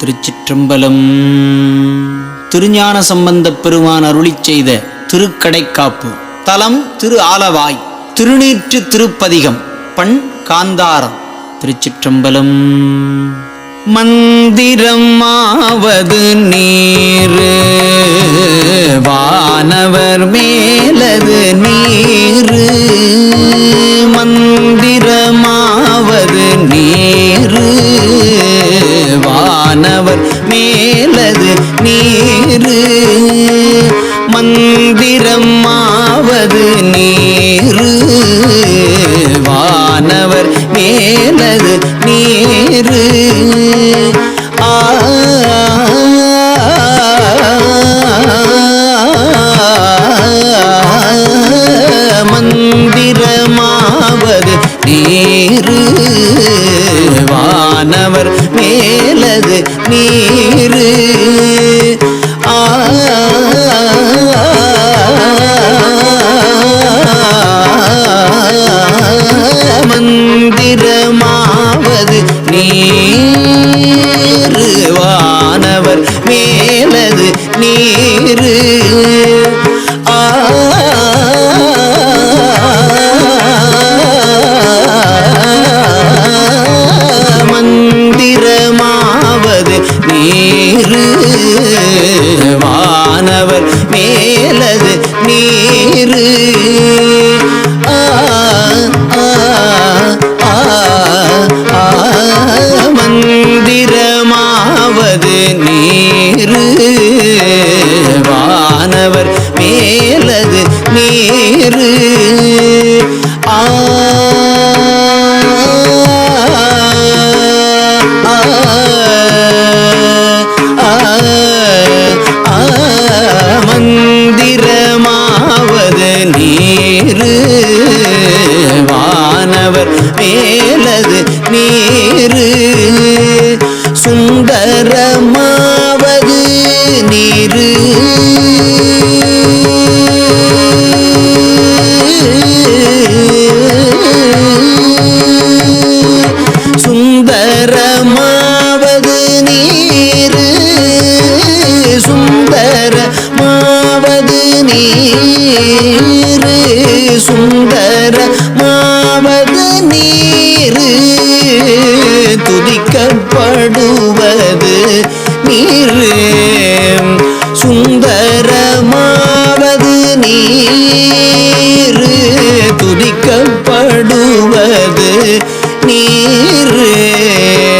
திருச்சிற்றம்பலம். திருஞான சம்பந்தப் பெருமான் அருளி செய்த திருக்கடைக்காப்பு. தலம் திரு ஆலவாய் திருநீற்று திருப்பதிகம் பண் காந்தாரம் திருச்சிற்றம்பலம். மந்திரமாவது நீர் வானவர் மேலது நீர். கரமாவது நீ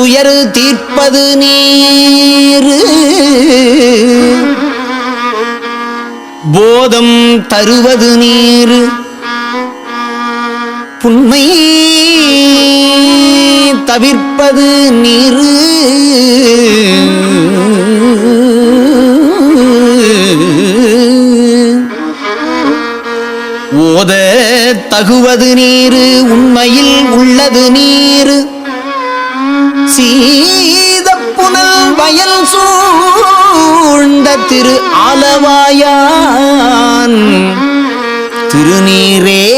துயர் தீர்ப்பது நீர். போதம் தருவது நீர். புண்மை தவிர்ப்பது நீர். ஓத தகுவது நீர். உண்மையில் உள்ளது நீர். சீத புனல் வயல் சூழ்ந்த திரு ஆலவாயான். திருநீரே.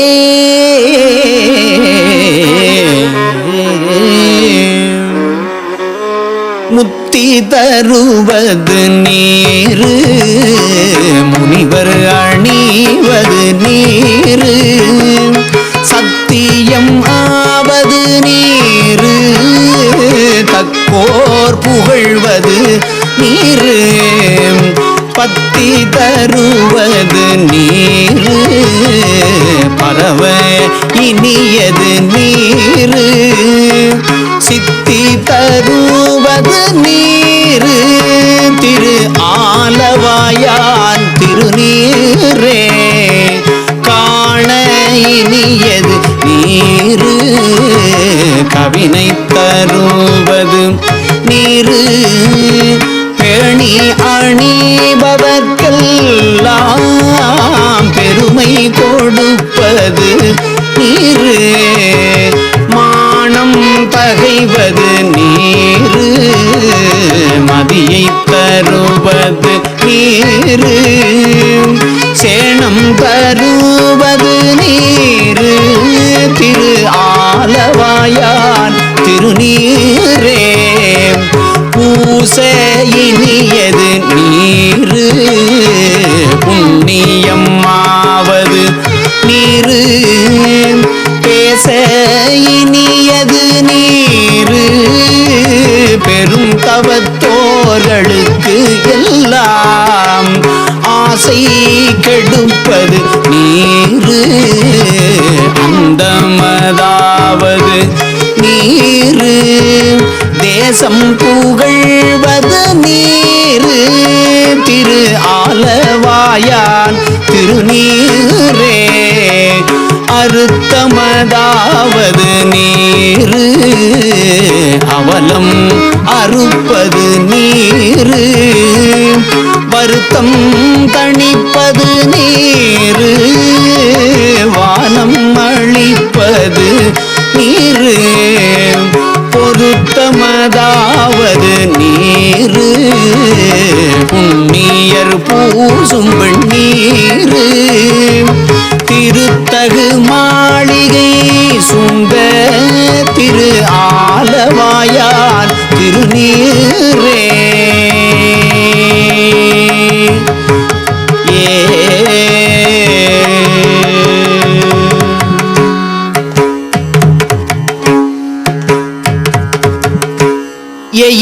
முத்தி தருவது நீரு. முனிவர் அணிவது நீரு. சத்தியம் ஆவது நீரு. போர் புகழ்வது நீர். பத்தி தருவது நீர். பரவ இனியது நீர். சித்தி தருவது நீர். கொடுப்பது நீரு. அந்தமதாவது நீரு. தேசம் புகழ்வது நீரு. திரு ஆலவாயான் திருநீரே. அறுத்தமதாவது நீரு. அவலம் அறுப்பது நீரு. வருத்தம் தனி தணிப்பது நீரு வானம் அளிப்பது நீரு. பொருத்தமதாவது நீரு புண்ணியர் பூசும் பெண்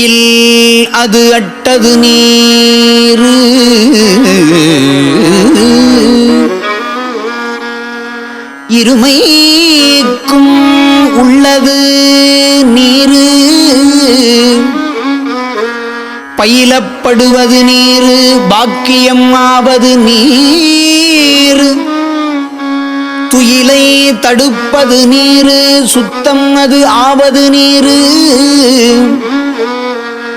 எயில் அது அட்டது நீர். இருமைக்கும் உள்ளது நீரு. பயிலப்படுவது நீரு பாக்கியம் ஆவது நீர். துயிலை தடுப்பது நீரு சுத்தம் அது ஆவது நீரு.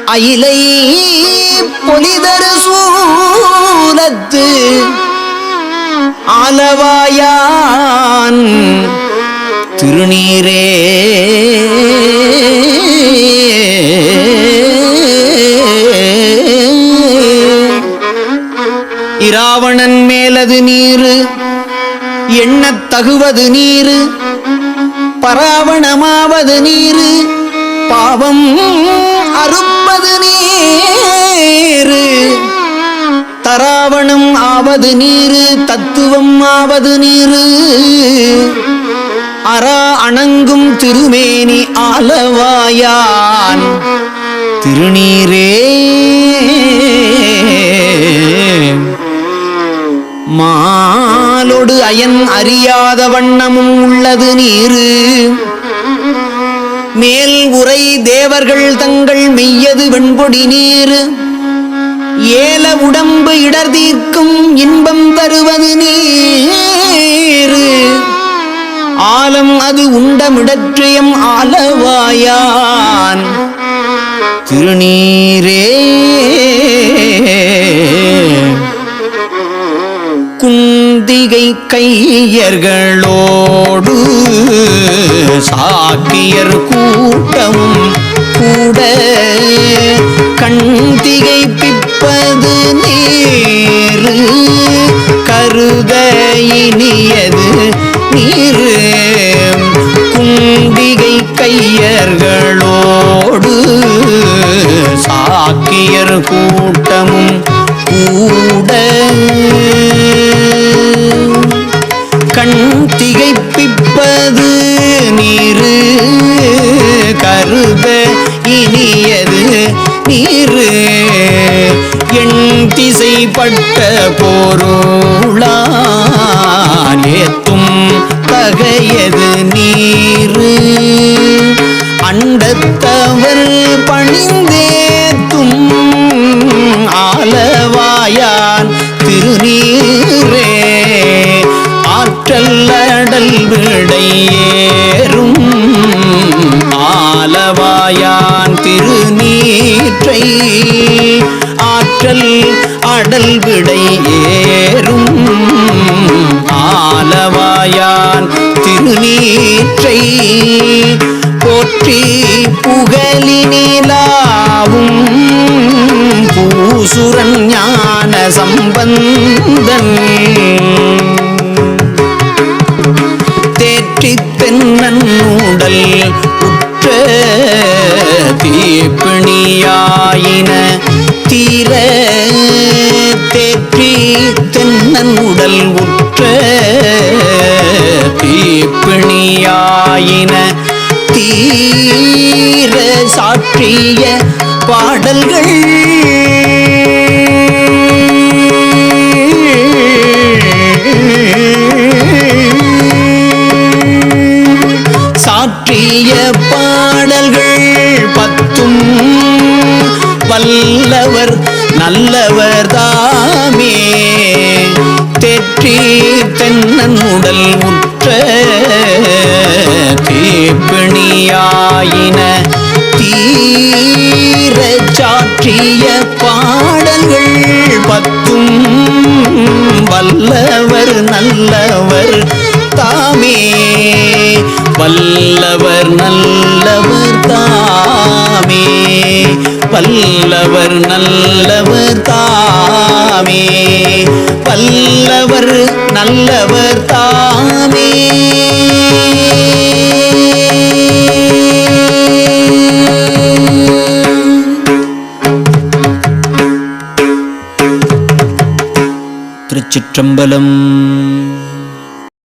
அயிலை பொலிதரு சூலத்து ஆலவாயான் திருநீரே. இராவணன் மேலது நீரு எண்ணத் தகுவது நீரு பராவணமாவது நீரு பாவம் அறுப்பது நீரு. தராவணம் ஆவது நீரு தத்துவம் ஆவது நீரு. அரா அணங்கும் திருமேனி ஆலவாயான். திருநீரே. மாலொடு அயன் அறியாத வண்ணமும் உள்ளது நீரு. மேல் உரை தேவர்கள் தங்கள் மெய்யது வெண்பொடி நீர். ஏல உடம்பு இடர் தீர்க்கும் இன்பம் தருவது நீர். ஆலம் அது உண்டமிடற்றியம் ஆலவாயான். திருநீரே மாளிகை கையர்களோடு சாக்கியர் கூட்டமும் பட்ட பொருளால் தகையது நீரு. அண்டத்தவர் பணிந்தேத்தும் ஆலவாயான் திருநீ அடல் விடை ஏறும். ஆலவாயான் திருநீற்றை போற்றி புகழினிலாவும். பூசுரன் ஞான சம்பந்தன். தேற்றி தென்னன் உடல் உற்ற தீப்பிணியாயின தீர தென்னன் உடல் உற்ற தீப்பிணியாயின. தீர சாற்றிய பாடல்கள் தெற்றி தென்னன் உடல் உற்ற தீப்பிணியாயின தீர சாற்றிய பாடல்கள் பத்தும் வல்லவர் நல்லவர் தாமே. வல்லவர் நல்லவர் தாமே. வல்லவர் நல்லவர் நல்லவர் தாமே திருச்சிற்றம்பலம்